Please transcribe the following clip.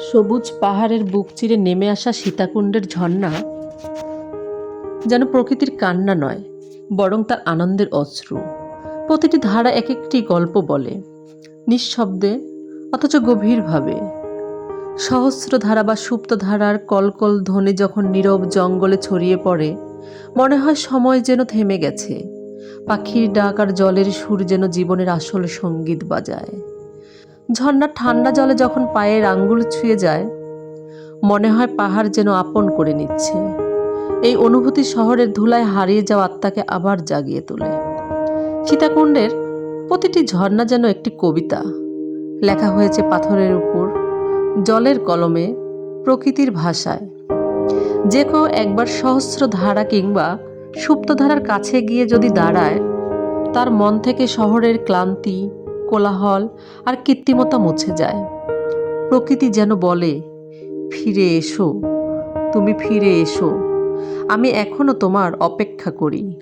সবুজ পাহাড়ের বুক চিরে নেমে আসা সীতাকুণ্ডের ঝর্ণা যেন প্রকৃতির কান্না নয়, বরং তার আনন্দের অশ্রু। প্রতিটি ধারা এক একটি গল্প বলে, নিঃশব্দে অথচ গভীরভাবে। সহস্র ধারা বা সুপ্ত ধারার কলকল ধ্বনি যখন নীরব জঙ্গলে ছড়িয়ে পড়ে, মনে হয় সময় যেন থেমে গেছে। পাখির ডাক আর জলের সুর যেন জীবনের আসল সংগীত বাজায়। ঝর্ণার ঠান্ডা জলে যখন পায়ের আঙ্গুল ছুঁয়ে যায়, মনে হয় পাহাড় যেন আপন করে নিচ্ছে। এই অনুভূতি শহরের ধুলায় হারিয়ে যাওয়া আত্মাকে আবার জাগিয়ে তোলে। সীতাকুণ্ডের প্রতিটি ঝর্ণা যেন একটি কবিতা। লেখা হয়েছে পাথরের উপর, জলের কলমে, প্রকৃতির ভাষায়। যে কেউ একবার সহস্র ধারা কিংবা সুপ্তধারার কাছে গিয়ে যদি দাঁড়ায়, তার মন থেকে শহরের ক্লান্তি কোলাহল আর কৃত্রিমতা মুছে যায়। প্রকৃতি যেন বলে, ফিরে এসো, তুমি ফিরে এসো। আমি এখনও তোমার অপেক্ষা করি।